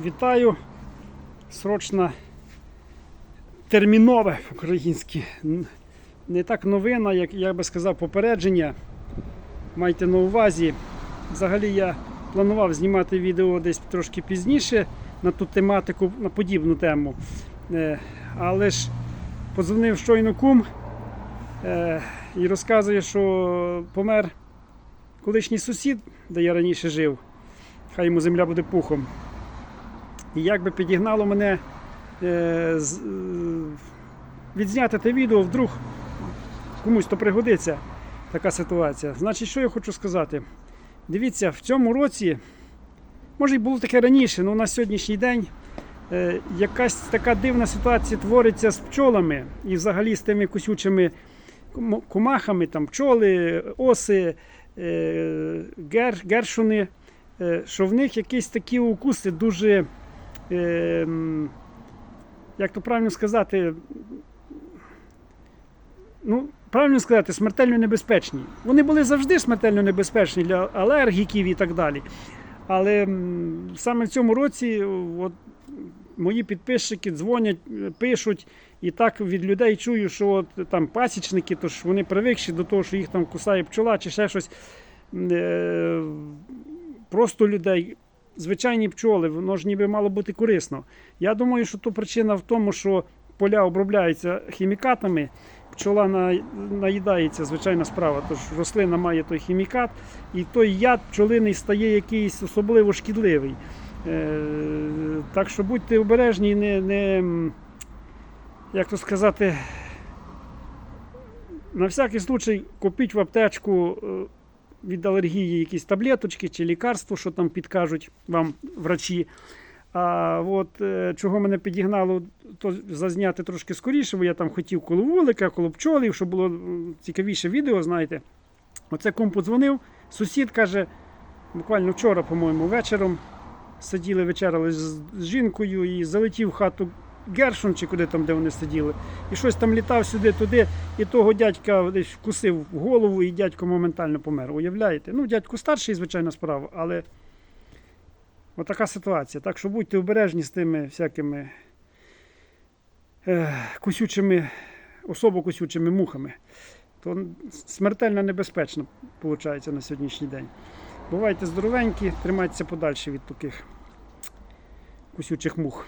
Вітаю. Срочно термінове по-українськи. Не так новина, як я би сказав, попередження. Майте на увазі. Взагалі я планував знімати відео десь трошки пізніше на ту тематику, на подібну тему. Е, Але ж подзвонив щойно кум е, і розказує, що помер колишній сусід, де я раніше жив. Хай йому земля буде пухом. І як би підігнало мене е, з, е, відзняти те відео, вдруг комусь то пригодиться така ситуація. Значить, що я хочу сказати? Дивіться, в цьому році, може і було таке раніше, але на сьогоднішній день е, якась така дивна ситуація твориться з пчолами і взагалі з тими кусючими кум- кумахами, там пчоли, оси, е, гер, гершуни, е, що в них якісь такі укуси дуже, як то правильно сказати, ну, правильно сказати, смертельно небезпечні. Вони були завжди смертельно небезпечні для алергіків і так далі. Але саме в цьому році от, мої підписчики дзвонять, пишуть, і так від людей чую, що от, там пасічники, то ж вони привикші до того, що їх там кусає пчола чи ще щось. Е, просто людей. Звичайні пчоли, воно ж ніби мало бути корисно. Я думаю, що то причина в тому, що поля обробляються хімікатами, пчола на- наїдається, звичайна справа. Тож рослина має той хімікат, і той яд пчолиний стає якийсь особливо шкідливий. Е, так що будьте обережні, не, не як то сказати, на всякий случай купіть в аптечку е, від алергії якісь таблеточки чи лікарство, що там підкажуть вам врачі. А от е, чого мене підігнало, то зазняти трошки скоріше, бо я там хотів коло вулика, коло пчолів, щоб було цікавіше відео, знаєте. Оце кум подзвонив, сусід каже, буквально вчора, по-моєму, вечором сиділи, вечеряли з, жінкою і залетів в хату Гершун, чи куди там, де вони сиділи, і щось там літав сюди-туди, і того дядька десь вкусив голову, і дядько моментально помер. Уявляєте? Ну, дядько старший, звичайно, справа, але отака ситуація. Так що будьте обережні з тими всякими е, кусючими, особо кусючими мухами. То смертельно небезпечно виходить на сьогоднішній день. Бувайте здоровенькі, тримайтеся подальше від таких кусючих мух.